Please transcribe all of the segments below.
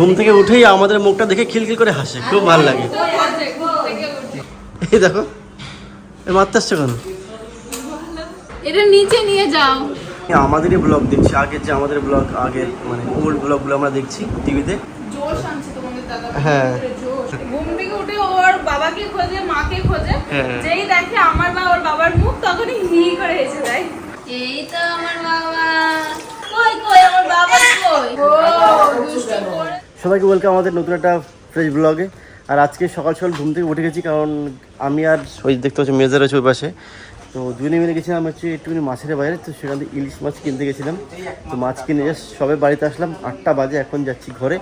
ঘুম থেকে উঠেই আমাদের মুখটা দেখে খিলখিল করে হাসে খুব ভালো লাগে। এই দেখো এ মারতে আসছে কেন? এটা নিচে নিয়ে যাও। আমাদেরই ব্লগ দেখছি আগের যে আমাদের ব্লগ আগের মানে ওল্ড ব্লগগুলো আমরা দেখছি টিভিতে। জোশ আনছে তোমাদের দাদা হ্যাঁ। ঘুম থেকে উঠে ওর বাবাকে খোঁজে মাকে খোঁজে। হ্যাঁ। যেই দেখে আমার বা ওর বাবার মুখ তখনই হি করে হেসে দেয়। এই তো আমার বাবা। কই কই আমার বাবা কই? ও দুষ্টু। সবাইকে ওয়েলকাম আমাদের নতুন একটা ফ্রেশ ব্লগে আর আজকে সকাল সকাল ঘুম থেকে উঠে গেছি কারণ আমি আর ওই দেখতে পাচ্ছি মেজার আছে ওই পাশে। তো দুজনে মিলে গেছিলাম হচ্ছে একটুখানি মাছের বাইরে তো সেখান থেকে ইলিশ মাছ কিনতে গেছিলাম। তো মাছ কিনে জাস্ট সবে বাড়িতে আসলাম আটটা বাজে এখন যাচ্ছি ঘরে।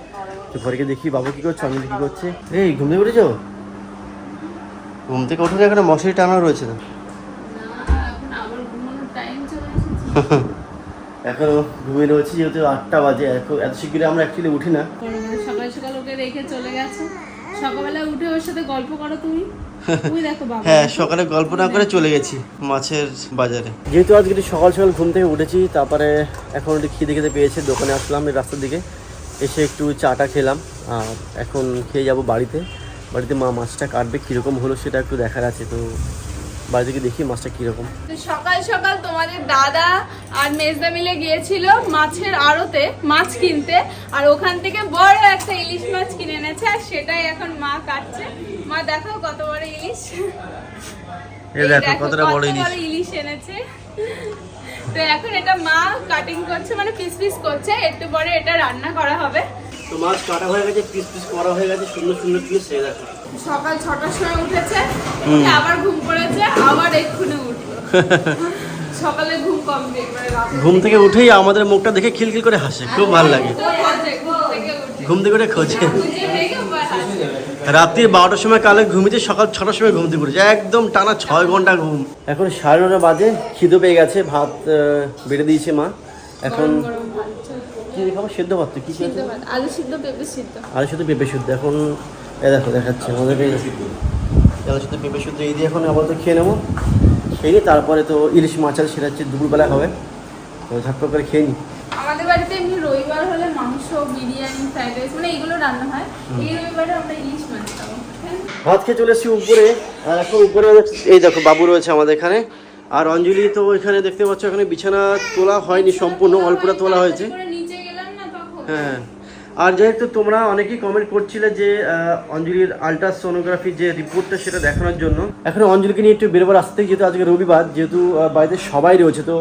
তো ঘরে গিয়ে দেখি বাবু কী করছে আমি কী করছে। এই ঘুম থেকে উঠেছো? ঘুম থেকে উঠে এখানে মশারি টানা রয়েছে না এখন ঘুমিয়ে রয়েছি যেহেতু আটটা বাজে এখন এত শীঘ্রই আমরা অ্যাকচুয়ালি উঠি না। সকাল সকাল ওকে রেখে চলে গেছে। সকালবেলা উঠে ওর সাথে গল্প করো তুমি। তুমি দেখো বাবা। হ্যাঁ সকালে গল্প না করে চলে গেছি মাছের বাজারে। যেহেতু আজকে সকাল সকাল ঘুম থেকে উঠেছি তারপরে এখন একটু খিদে খেতে পেয়েছে দোকানে আসলাম এই রাস্তার দিকে। এসে একটু চাটা খেলাম আর এখন খেয়ে যাব বাড়িতে। বাড়িতে মা মাছটা কাটবে কীরকম হলো সেটা একটু দেখার আছে তো বাড়িতে গিয়ে দেখি মাছটা কীরকম। তো সকাল সকাল তোমাদের দাদা আর মেজদা মিলে গিয়েছিল মাছের আড়তে মাছ কিনতে আর ওখান থেকে বড় একটা ইলিশ মাছ কিনে এনেছে আর সেটাই এখন মা কাটছে। মা দেখো কত বড় ইলিশ। এই দেখো কতটা কত বড় ইলিশ। ইলিশ এনেছে। তো এখন এটা মা কাটিং করছে মানে পিস পিস করছে একটু পরে এটা রান্না করা হবে। তো মাছ কাটা হয়ে গেছে পিস পিস করা হয়ে গেছে সুন্দর সুন্দর পিস এই দেখো। সকাল ছটার সময় উঠেছে আবার ঘুম পড়েছে আবার এক্ষুনি উঠল। সকালে ঘুম কম ঘুম থেকে উঠেই আমাদের মুখটা দেখে খিলখিল করে হাসে খুব ভালো লাগে। ঘুম থেকে উঠে। খোঁজে। খুঁজে দেখে আবার হাসে। রাত্রি বারোটার সময় কালে ঘুমিতে সকাল ছটার সময় ঘুম থেকে উঠেছে একদম টানা ছয় ঘণ্টা ঘুম। এখন সাড়ে নটা বাজে খিদে পেয়ে গেছে ভাত বেড়ে দিয়েছে মা। এখন। কি খাব? সেদ্ধ ভাত তো কি সিদ্ধ আলু সিদ্ধ পেঁপে সিদ্ধ। আলু শুধু পেঁপে শুদ্ধ এখন এ দেখো দেখাচ্ছে আমাদের এই শুধু পেঁপে শুদ্ধ এই দিয়ে এখন আপাতত খেয়ে নেব। খেয়ে নিই তারপরে তো ইলিশ মাছ আছে সেটা হচ্ছে দুপুরবেলা হবে। তো ঝটপট করে খেয়ে নিই আমাদের বাড়িতে এমনি রবিবার হলে মাংস বিরিয়ানি ফ্রাইড রাইস মানে এগুলো রান্না হয়। এই রবিবারে আমরা ইলিশ মাছ খাব? ভাত খেয়ে চলে এসেছি উপরে। আর এখন উপরে এই দেখো বাবু রয়েছে আমাদের এখানে। আর অঞ্জলি তো এখানে দেখতে পাচ্ছ এখানে বিছানা তোলা হয়নি সম্পূর্ণ অল্পটা তোলা হয়েছে। হ্যাঁ। আর যেহেতু তোমরা অনেকেই কমেন্ট করছিলে যে অঞ্জলির আলট্রাসোনোগ্রাফি যে রিপোর্টটা সেটা দেখানোর জন্য, এখন অঞ্জলিকে নিয়ে একটু বেরোবার আসতে যেহেতু আজকে রবিবার, যেহেতু বাড়িতে সবাই রয়েছে, তো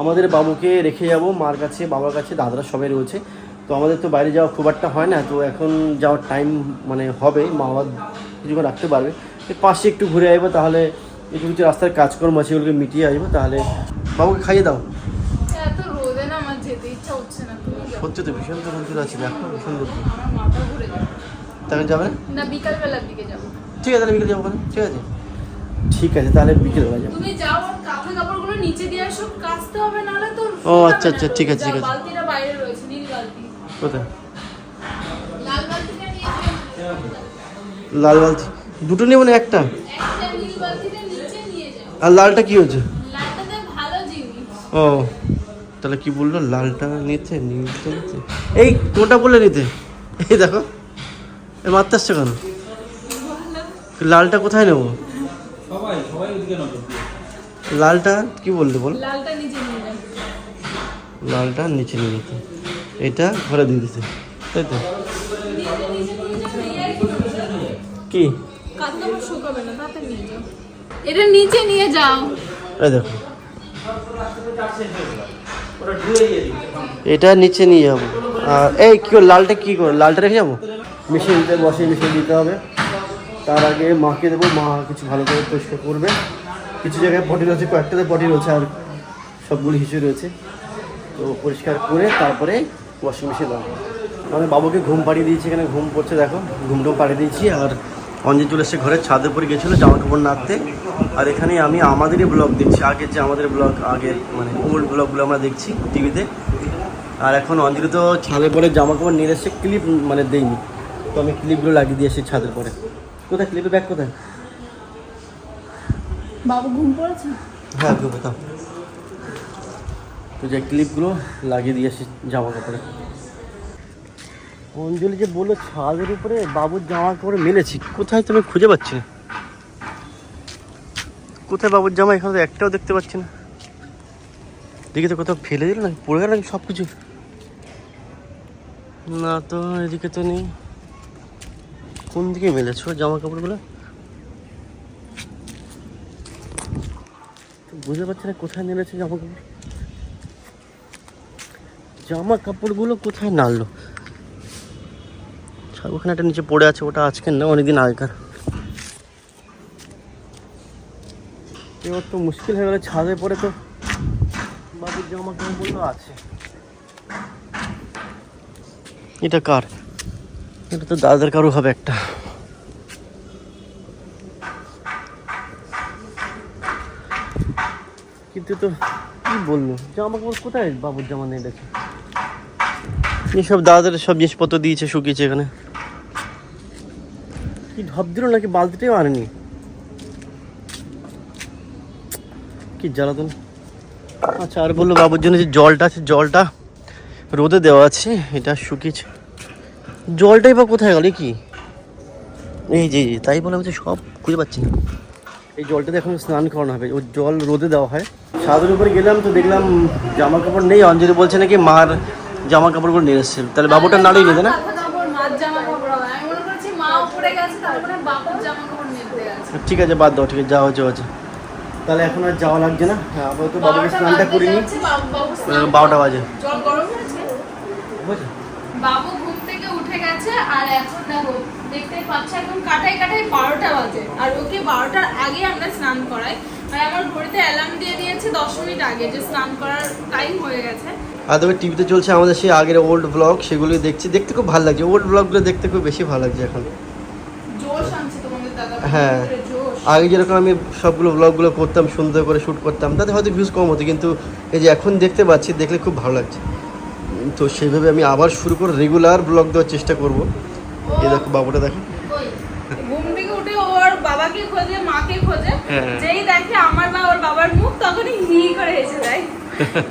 আমাদের বাবুকে রেখে যাব, মার কাছে, বাবার কাছে, দাদারা সবাই রয়েছে। তো আমাদের তো বাইরে যাওয়া খুব একটা হয় না, তো এখন যাওয়ার টাইম মানে হবে মা বাবা কিছুক্ষণ রাখতে পারবে। পাশে একটু ঘুরে আসব, তাহলে কিছু কিছু রাস্তার কাজকর্ম আছে, ওগুলোকে মিটিয়ে আসব, তাহলে বাবুকে খাইয়ে দাও। সত্যি তো ভীষণ তো রোদ আছে দেখো ভীষণ তাহলে যাবে? না না বিকাল বেলার দিকে যাব। ঠিক আছে তাহলে বিকেলে যাব ওখানে। ঠিক আছে? ঠিক আছে তাহলে বিকেলবেলা যাব। তুমি যাও আর কাপড় কাপড়গুলো নিচে দিয়ে আসো কাচতে হবে নাহলে তো ও, আচ্ছা, আচ্ছা, ঠিক আছে, ঠিক আছে। বালতিটা বাইরে রয়েছে নীল বালতি। কোথায়? লাল বালতিটা নিয়ে যাও। লাল বালতি। দুটো নেব না একটা? একটা নীল বালতিটা নিচে নিয়ে যাও। আর লালটা কি হচ্ছে লালটাতে ভালো জিনিস। ও। তাহলে কি বলল? লালটা নিতে নিতে নিতে এই কোনটা বললে নিতে? এই দেখো। এ মারতে আসছে কেন? লালটা কোথায় নেব? লালটা কি বললে বল? লালটা নিচে নিয়ে যাও। লালটা নিচে নিয়ে নিতে এটা ঘরে দিয়ে দিতে। তাই তো? কি? এটা নিচে নিয়ে যাও। এই দেখো। এটা নিচে নিয়ে যাব। আর এই কি করে, লালটা কি করে? লালটা রেখে যাব? মেশিনতে বসে মিশিয়ে দিতে হবে। তার আগে মাকে দেবো। মা কিছু ভালো করে পরিষ্কার করবে। কিছু জায়গায় পটি রয়েছে কয়েকটাতে পটি রয়েছে আর সবগুলি হিসেবে রয়েছে। তো পরিষ্কার করে তারপরে ওয়াশিং মেশিন দেওয়া মানে বাবুকে ঘুম পাড়িয়ে দিয়েছি এখানে। ঘুম পড়ছে দেখো। ঘুমটাও পাড়িয়ে দিয়েছি। আর অঞ্জন চলে এসে ঘরের ছাদের উপরে গেছিল জামা কাপড় নাড়তে। আর এখানে আমি আমাদেরই ব্লগ দেখছি। আগের যে আমাদের ব্লগ আগের মানে ওল্ড ব্লগগুলো আমরা দেখছি টিভিতে। আর এখন অঞ্জলি তো ছাদের পরে জামা কাপড় নিয়ে এসে ক্লিপ মানে দেইনি তো আমি ক্লিপগুলো লাগিয়ে দিয়ে এসেছি ছাদের পরে। কোথায়? ক্লিপের ব্যাগ কোথায়? বাবু ঘুম পড়েছে? হ্যাঁ তো যে ক্লিপগুলো লাগিয়ে দিয়েছি জামা কাপড়ে অঞ্জলি যে বলল ছাদের উপরে বাবুর জামা কাপড় মেলেছি কোথায় তুমি খুঁজে পাচ্ছি না কোথায় বাবুর জামা? এখানে তো একটাও দেখতে পাচ্ছি না। দেখি তো কোথাও ফেলে দিল না পড়ে গেল সব কিছু না তো, এদিকে তো নেই। কোন দিকে মেলেছো জামা কাপড়গুলো বুঝতে পারছি না কোথায় মেলেছে জামা কাপড় জামা কাপড়গুলো কোথায় নাড়লো? ওখানে একটা নিচে পড়ে আছে, ওটা আজকের না, অনেকদিন আগেকার। এবার তো মুশকিল হয়ে গেলে ছাদে পড়ে তো। বাবুর জামা কাপড়গুলো আছে। এটা কার? এটা তো দাদার কারও হবে একটা। কিন্তু তো কি বলল জামা কাপড় কোথায় বাবুর জামা নেই দেখে সব দাদাদের সব জিনিসপত্র দিয়েছে শুকিয়েছে এখানে। কি ঢপ দিল নাকি? বালতিটাও আনেনি। কি জ্বালাতন? আচ্ছা আর বলল বাবুর জন্য যে জলটা আছে, জলটা রোদে দেওয়া আছে, এটা শুকিয়েছে। জলটাই বা কোথায় গেল কি? এই যে তাই বলে বলছে, সব খুঁজে পাচ্ছি না। এই জলটাতে এখন স্নান করানো হবে ও জল রোদে দেওয়া হয়। ছাদের উপরে গেলাম তো দেখলাম জামা কাপড় নেই, অঞ্জলি বলছে নাকি মার জামা কাপড়গুলো নিয়ে এসছে। তাহলে বাবুটা নাড়ই নিতে না। ঠিক আছে, বাদ দাও, ঠিক আছে যাওয়া হচ্ছে হচ্ছে তাহলে এখন আর যাওয়া লাগছে না। হ্যাঁ আপাতত বাবুকে স্নানটা করিনি। বারোটা বাজে? বাবু ঘুম থেকে উঠে গেছে আর এখন দেখো দেখতেই পাচ্ছ একদম কাটাই কাটাই বারোটা বাজে। আর ওকে বারোটার আগে আমরা স্নান করাই। আর আমার ঘড়িতে অ্যালার্ম দিয়ে দিয়েছে দশ মিনিট আগে যে স্নান করার টাইম হয়ে গেছে। আর তবে টিভিতে চলছে আমাদের সেই আগের ওল্ড ব্লগ সেগুলো দেখছি। দেখতে খুব ভালো লাগছে। ওল্ড ব্লগগুলো দেখতে খুব বেশি ভালো লাগছে এখন। জোশ আনছে তোমাদের দাদা। হ্যাঁ। আগে যেরকম আমি সবগুলো ব্লগগুলো করতাম সুন্দর করে শ্যুট করতাম তাতে হয়তো ভিউজ কম হতো কিন্তু এই যে এখন দেখতে পাচ্ছি দেখলে খুব ভালো লাগছে। তো সেইভাবে আমি আবার শুরু করে রেগুলার ব্লগ দেওয়ার চেষ্টা করব। এই দেখো বাবুটা দেখো। ওই, ঘুম থেকে উঠে ওর বাবাকে খোঁজে মাকে খোঁজে। হ্যাঁ। যেই দেখে আমার বা ওর বাবার মুখ তখনই হি করে হেসে যায়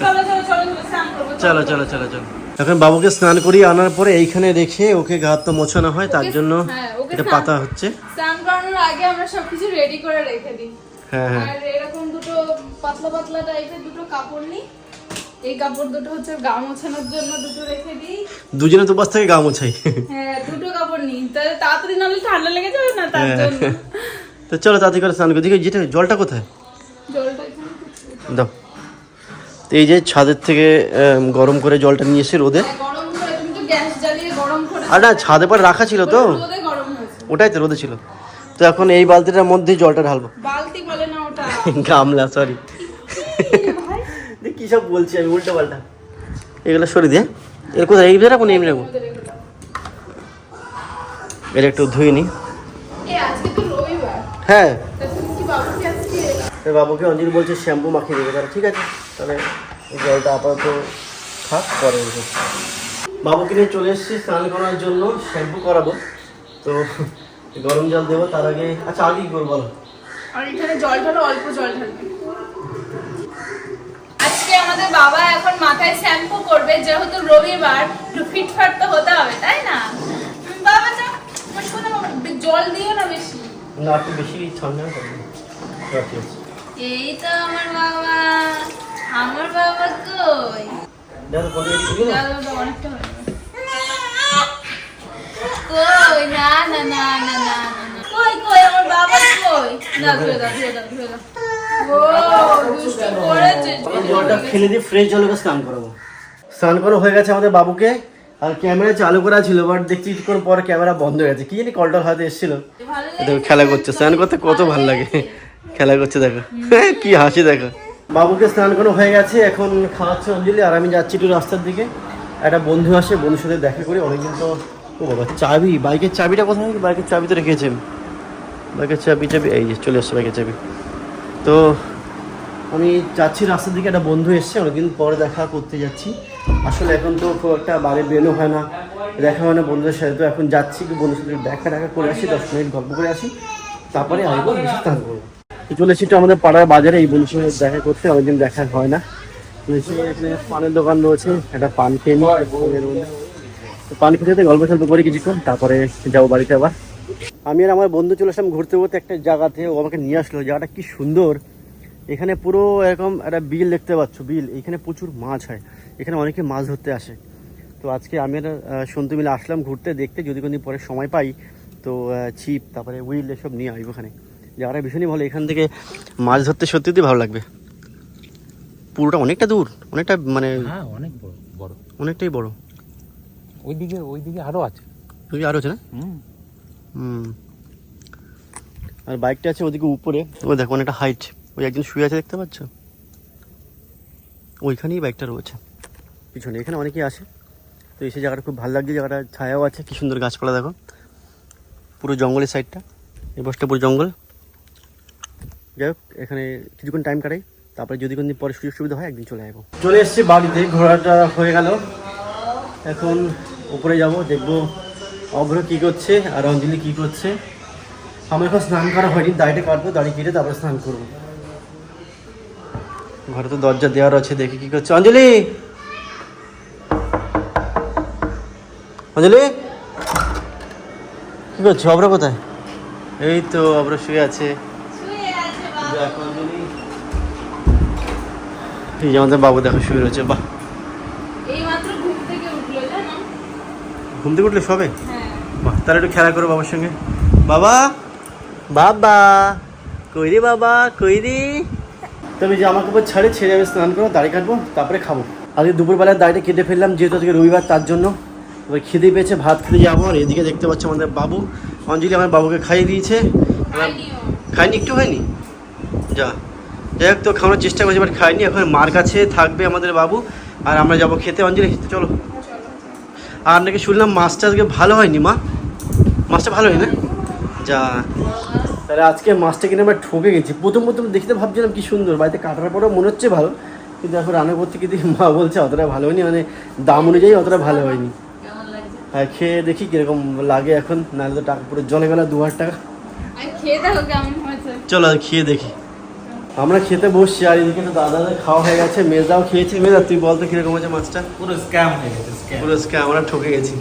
চলো চলো চলো চলো স্নান করব চলো। চলো চলো চলো এখন বাবুকে স্নান করিয়ে আনার পরে এইখানে রেখে ওকে গা হাত তো মোছানো হয় তার জন্য হ্যাঁ, ওকে এটা পাতা হচ্ছে। স্নান করানোর আগে আমরা সবকিছু রেডি করে রেখে দিই। হ্যাঁ হ্যাঁ। আর এরকম দুটো পাতলা পাতলা টাইপের দুটো কাপড় নিই। এই কাপড় দুটো হচ্ছে গা মোছানোর জন্য দুটো রেখে দিই। দুজনে তো বাস থেকে গা মোছাই। হ্যাঁ দুটো কাপড় নিই। তাহলে তাড়াতাড়ি নাহলে ঠান্ডা লেগে যাবে না তার হ্যাঁ। জন্য। তো চলো তাড়াতাড়ি করে স্নান করি দেখি যেটা জলটা কোথায়? জলটা দাও। তো এই যে ছাদের থেকে গরম করে জলটা নিয়ে এসে রোদে। হ্যাঁ, আর না ছাদে পরে রাখা ছিল তো। ওটাই তো রোদে ছিল। তো এখন এই বালতিটার মধ্যে জলটা ঢালবো। বালতি বলে না ওটা। গামলা সরি কি সব বলছি আমি উল্টো পাল্টা। এগুলো সরি দিয়ে এর কোথায়? এই রাখব না এমনি রাখব? এটা একটু ধুয়ে নি। হ্যাঁ। বাবুকে অঞ্জলি বলছে শ্যাম্পু মাখিয়ে দেবে তাহলে ঠিক আছে। তাহলে এই জলটা আপাতত থাক পরে বাবুকে নিয়ে চলে এসেছি স্নান করার জন্য শ্যাম্পু করাবো। তো গরম জল দেবো তার আগে আচ্ছা আগে কি করব বলো? আর এখানে জল ঢালো অল্প জল ঢালবে আজকে আমাদের বাবা এখন মাথায় শ্যাম্পু করবে যেহেতু রবিবার একটু ফিটফাট তো হতে হবে তাই না? বাবা যা শোনো জল দিও না বেশি। না একটু বেশি ঠান্ডা করব এই তো আমার বাবা আমার বাবা কই? দেখো অনেকটা। কই? না না না না না না, না। কই কই? আমার বাবা কই? না ধুয়ে দাও ধুয়ে দাও ধুয়ে দাও। ও দুষ্টু করেছে। এই জলটা ফেলে দিয়ে ফ্রেশ জলে করে স্নান করাবো। স্নান করা হয়ে গেছে আমাদের বাবুকে। আর ক্যামেরা চালু করা ছিল বাট দেখছি কিছুক্ষণ পরে ক্যামেরা বন্ধ হয়ে গেছে। কি জানি কলটার হয়তো এসেছিল। ভালো দেখো খেলা করছে। স্নান করতে কত ভালো লাগে। খেলা করছে দেখো। কি হাসি দেখো। বাবুকে স্নান করা হয়ে গেছে এখন খাওয়াচ্ছে অঞ্জলি আর আমি যাচ্ছি একটু রাস্তার দিকে। একটা বন্ধু আসে বন্ধুর সাথে দেখা করি অনেকদিন তো ও বাবা, চাবি, বাইকের চাবিটা কোথায়? বাইকের চাবি তো রেখেছে আমি। বাইকের চাবি চাবি, এই যে চলে আসছে বাইকের চাবি। তো আমি যাচ্ছি, রাস্তার দিকে একটা বন্ধু এসছে, অনেকদিন পরে দেখা করতে যাচ্ছি। আসলে এখন তো খুব একটা বাড়ি বেরোনো হয় না, দেখা হয় না বন্ধুদের সাথে। তো এখন যাচ্ছি, একটু বন্ধুর সাথে দেখা দেখা করে আসি, দশ মিনিট গল্প করে আসি। তারপরে আসব বেশি তো চলে এসেছি একটু আমাদের পাড়ার বাজারে, এই বন্ধুর সাথে দেখা করতে। অনেকদিন দেখা হয় না। পানের দোকান রয়েছে, একটা পান খেয়ে। তো পানি খেতে গল্প সল্প করি কিছুক্ষণ তারপরে যাব বাড়িতে আবার। আমি আর আমার বন্ধু চলে আসলাম ঘুরতে ঘুরতে একটা জায়গাতে ও আমাকে নিয়ে আসলো। জায়গাটা কি সুন্দর। এখানে পুরো এরকম একটা বিল দেখতে পাচ্ছ বিল। এখানে প্রচুর মাছ হয়। এখানে অনেকে মাছ ধরতে আসে। তো আজকে আমি আর সন্তু মিলে আসলাম ঘুরতে দেখতে যদি কোনদিন পরে সময় পাই। তো ছিপ তারপরে উইল এসব নিয়ে আসব ওখানে। জায়গাটা ভীষণই ভালো। এখান থেকে মাছ ধরতে সত্যিই ভালো লাগবে। পুরোটা অনেকটা দূর অনেকটা মানে হ্যাঁ অনেক বড় বড়। অনেকটাই বড়। ওইদিকে ওইদিকে আরও আছে। তুই আরও আছে না? হুম। হুম। আর বাইকটা আছে ওদিকে উপরে। ও দেখো অনেকটা হাইট ওই একজন শুয়ে আছে দেখতে পাচ্ছ? ওইখানেই বাইকটা রয়েছে। পিছনে এখানে অনেকেই আসে তো এসে জায়গাটা খুব ভালো লাগছে জায়গাটা ছায়াও আছে। কি সুন্দর গাছপালা দেখো। পুরো জঙ্গলের সাইডটা এই বসটা পুরো জঙ্গল। যাই হোক এখানে কিছুক্ষণ টাইম কাটাই। তারপরে যদি কোনদিন পরে সুযোগ সুবিধা হয় একদিন চলে যাব চলে এসেছি বাড়িতে ঘোরাটা হয়ে গেল। এখন উপরে যাব দেখব অভ্র কি করছে আর অঞ্জলি কি করছে। আমার এখন স্নান করা হয়নি দাড়িটা কাটবো দাড়ি কেটে তারপরে স্নান করব। ঘরে তো দরজা দেওয়ার আছে দেখি কি করছে। অঞ্জলি! অঞ্জলি! কি করছ অভ্র কোথায়? এই তো অভ্র শুয়ে আছে। এই যে আমাদের বাবু দেখো শুয়ে রয়েছে বাহ এই মাত্র ঘুম থেকে উঠল জানো ঘুম থেকে উঠলে সবে? হ্যাঁ। বাহ তাহলে একটু খেলা করো বাবার সঙ্গে। বাবা! বাবা! কই রে বাবা? কই রে? তবে জামা কাপড় ছাড়ে ছেড়ে আমি স্নান করব দাড়ি কাটবো তারপরে খাব। আজকে দুপুরবেলায় দাড়িটা কেটে ফেললাম যেহেতু আজকে রবিবার তার জন্য। এবার খিদে পেয়েছে ভাত খেতে যাব আর এদিকে দেখতে পাচ্ছ আমাদের বাবু। অঞ্জলি আমার বাবুকে খাইয়ে দিয়েছে। খাইনি একটু হয়নি যা। যাই হোক তো খাওয়ানোর চেষ্টা করছি বাট খাইনি এখন মার কাছে থাকবে আমাদের বাবু। আর আমরা যাব খেতে অঞ্জলি। খেতে চলো। আর নাকি শুনলাম মাছটা আজকে ভালো হয়নি মা? মাছটা ভালো হয় না? যা। তাহলে আজকে মাছটা কিনে আমরা ঠকে গেছি। প্রথম প্রথম দেখতে ভাবছিলাম কি সুন্দর বাড়িতে কাটার পরেও মনে হচ্ছে ভালো কিন্তু এখন রান্না করতে কিন্তু মা বলছে অতটা ভালো হয়নি মানে দাম অনুযায়ী অতটা ভালো হয়নি। হ্যাঁ খেয়ে দেখি কীরকম লাগে এখন নাহলে তো টাকা পুরো জলে গেল দু হাজার টাকা চলো খেয়ে দেখি। আমরা খেতে বসছি আর এদিকে তো দাদাদের খাওয়া হয়ে গেছে মেজদাও খেয়েছে। মেজদা তুই বলতো কীরকম হয়েছে মাছটা? পুরো স্ক্যাম হয়ে গেছে। পুরো স্ক্যাম আমরা ঠকে গেছি।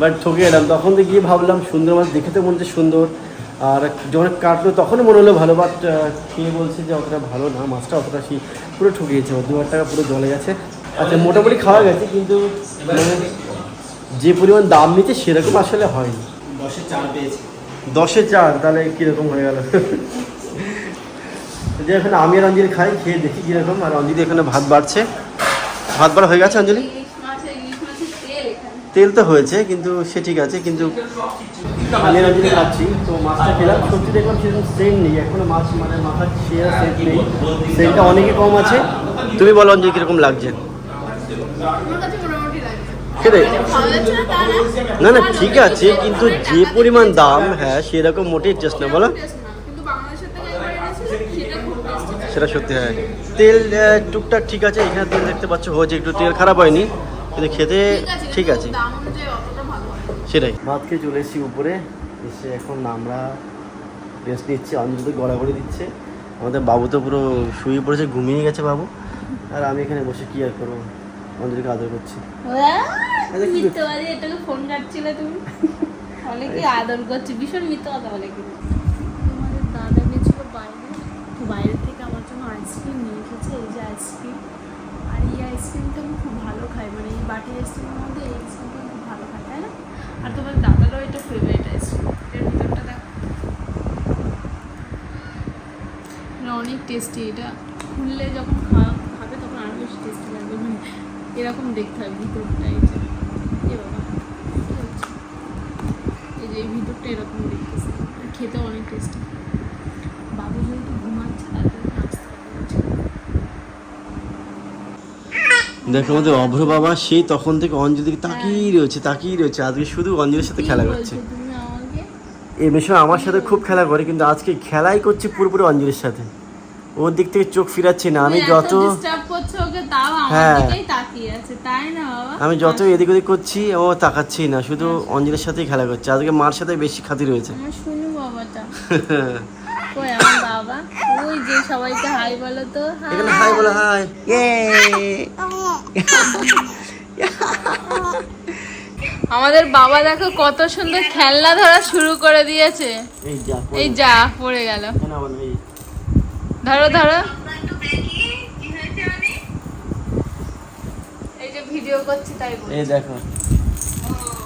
বাট ঠকে এলাম তখন তো গিয়ে ভাবলাম সুন্দর মাছ দেখে তো মনে হচ্ছে সুন্দর। আর যখন কাটলো তখনই মনে হলো ভালো বাট খেয়ে বলছে যে অতটা ভালো না? মাছটা অতটা সেই পুরো ঠকে গেছে। দু হাজার টাকা পুরো জলে গেছে। আচ্ছা মোটামুটি খাওয়া গেছে কিন্তু মানে যে পরিমাণ দাম নিচ্ছে সেরকম আসলে হয়নি। দশে চার পেয়েছি। দশে চার? তাহলে কীরকম হয়ে গেল? যে এখানে আমি আর অঞ্জলি খাই খেয়ে দেখি কীরকম। আর অঞ্জলি এখানে ভাত বাড়ছে। ভাত বাড়া হয়ে গেছে অঞ্জলি ইলিশ মাছের ইলিশ মাছের তেল এখানে তেল তো হয়েছে, কিন্তু সে ঠিক আছে, কিন্তু আমি অঞ্জলি খাচ্ছি, তো মাছটা খেলাম। সবজি দেখলাম সেরকম সেম নেই, এখনও মাছ মানে মাথার শেয়ার সেট নেই। সেটটা অনেকই কম আছে। তুমি বলো অঞ্জলি কীরকম লাগছে? না না, ঠিক আছে, কিন্তু যে পরিমাণ দাম হ্যাঁ সেরকম মোটেই টেস্ট না, বলো। সেটা সত্যি, হয়। তেল টুকটাক ঠিক আছে, এখানে তেল দেখতে পাচ্ছ, হয়েছে, একটু তেল খারাপ হয়নি। কিন্তু খেতে ঠিক আছে হয় সেটাই। ভাত খেয়ে চলে এসেছি উপরে এসে এখন আমরা রেস্ট নিচ্ছি। অঞ্জলি তো গড়াগড়ি দিচ্ছে। আমাদের বাবু তো পুরো শুয়ে পড়েছে ঘুমিয়ে গেছে বাবু। আর আমি এখানে বসে কি আর করব? অঞ্জলিকে আদর করছি। ফোন কাটছিলে তুমি? বলে কি? আদর করছে ভীষণ মিথ্যা কথা বলে কি তোমাদের দাদা গেছিল বাইরে বাইরে থেকে আমার জন্য আইসক্রিম নিয়ে এসেছে এই যে আইসক্রিম আর এই আইসক্রিমটা আমি খুব ভালো খাই। মানে এই বাটির আইসক্রিমের মধ্যে এই আইসক্রিমটা খুব ভালো খাই, তাই না? আর তোমার দাদারও এটা ফেভারিট আইসক্রিম। এর ভিতরটা দেখো। এটা অনেক টেস্টি এটা খুললে যখন খাওয়া খাবে তখন আরও বেশি টেস্টি লাগবে। মানে এরকম দেখতে হবে ভিতরটা, এই যে। এ বাবা? এই যে এই ভিতরটা এরকম দেখতেছে। খেতে অনেক টেস্টি বাবু যেহেতু ঘুমাচ্ছে তার জন্য আসতে হবে দেখো আমাদের অভ্র বাবা সেই তখন থেকে অঞ্জলিকে তাকিয়ে রয়েছে তাকিয়ে রয়েছে। আজকে শুধু অঞ্জলির সাথে খেলা করছে। এই বিষয়ে আমার সাথে খুব খেলা করে কিন্তু আজকে খেলাই করছে পুরোপুরি অঞ্জলির সাথে। ওর দিক থেকে চোখ ফিরাচ্ছি না। আমি যত হ্যাঁ। আমি যত এদিক ওদিক করছি ও তাকাচ্ছি না। শুধু অঞ্জলির সাথেই খেলা করছে। আজকে মার সাথে বেশি খাতি রয়েছে। শুনু বাবাটা। ওই যে সবাইকে হাই বলো তো এখানে হাই বলো হাই। আমাদের বাবা দেখো কত সুন্দর খেলনা ধরা শুরু করে দিয়েছে। এই যা পড়ে গেল। ধরো ধরো। এই যে ভিডিও করছি তাই বলছি। এই দেখো।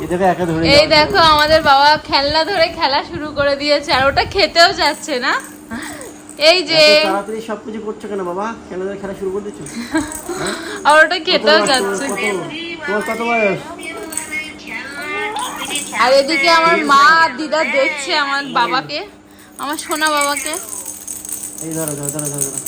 এই দেখো একা ধরে এই দেখো আমাদের বাবা খেলনা ধরে খেলা শুরু করে দিয়েছে আর ওটা খেতেও যাচ্ছে না। এই যে তাড়াতাড়ি সব কিছু করছ কেন বাবা? কেন খেলা শুরু করে দিচ্ছ আর ওটা খেতেও যাচ্ছে তোমার কত বয়স? আর এদিকে আমার মা আর দিদা দেখছে আমার বাবাকে। আমার সোনা বাবাকে। এই ধরো ধরো ধরো ধরো ধরো।